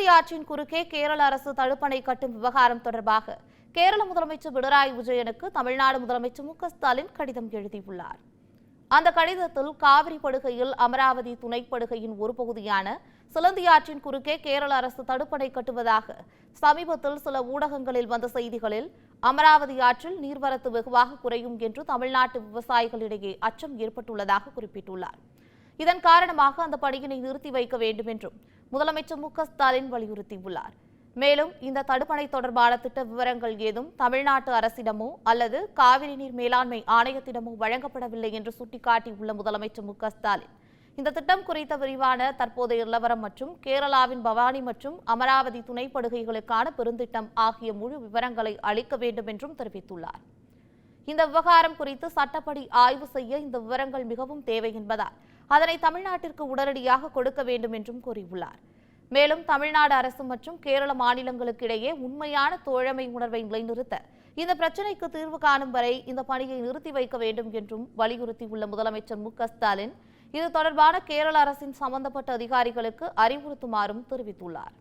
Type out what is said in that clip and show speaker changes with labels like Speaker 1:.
Speaker 1: சிலந்தி ஆற்றின் குறுக்கே கேரள அரசு தடுப்பணை கட்டும் விவகாரம் தொடர்பாக கேரள முதலமைச்சர் பினராயி விஜயனுக்கு தமிழ்நாடு முதலமைச்சர் மு ஸ்டாலின் கடிதம் எழுதியுள்ளார். அந்த கடிதத்தில் காவிரி படுகையில் அமராவதி துணைப்படுகையின் ஒரு பகுதியான சிலந்தி ஆற்றின் குறுக்கே கேரள அரசு தடுப்பணை கட்டுவதாக சமீபத்தில் சில ஊடகங்களில் வந்த செய்திகளில் அமராவதி ஆற்றில் நீர்வரத்து வெகுவாக குறையும் என்று தமிழ்நாட்டு விவசாயிகளிடையே அச்சம் ஏற்பட்டுள்ளதாக குறிப்பிட்டுள்ளார். இதன் காரணமாக அந்த பணியினை நிறுத்தி வைக்க வேண்டும் என்றும் முதலமைச்சர் மு ஸ்டாலின் வலியுறுத்தியுள்ளார். மேலும் இந்த தடுப்பணை தொடர்பான திட்ட விவரங்கள் ஏதும் தமிழ்நாட்டு அரசிடமோ அல்லது காவிரி நீர் மேலாண்மை ஆணையத்திடமோ வழங்கப்படவில்லை என்று சுட்டிக்காட்டியுள்ள முதலமைச்சர் மு ஸ்டாலின் இந்த திட்டம் குறித்த விரிவான தற்போதைய நிலவரம் மற்றும் கேரளாவின் பவானி மற்றும் அமராவதி துணைப்படுகைகளுக்கான பெருந்திட்டம் ஆகிய முழு விவரங்களை அளிக்க வேண்டும் என்றும் தெரிவித்துள்ளார். இந்த விவகாரம் குறித்து சட்டப்படி ஆய்வு செய்ய இந்த விவரங்கள் மிகவும் தேவை என்பதால் அதனை தமிழ்நாட்டிற்கு உடனடியாக கொடுக்க வேண்டும் என்றும் கூறியுள்ளார். மேலும் தமிழ்நாடு அரசு மற்றும் கேரள மாநிலங்களுக்கு இடையே உண்மையான தோழமை உணர்வை நிலைநிறுத்த இந்த பிரச்சினைக்கு தீர்வு காணும் வரை இந்த பணியை நிறுத்தி வைக்க வேண்டும் என்றும் வலியுறுத்தியுள்ள முதலமைச்சர் மு க ஸ்டாலின். இது தொடர்பான கேரள அரசின் சம்பந்தப்பட்ட அதிகாரிகளுக்கு அறிவுறுத்துமாறும் தெரிவித்துள்ளார்.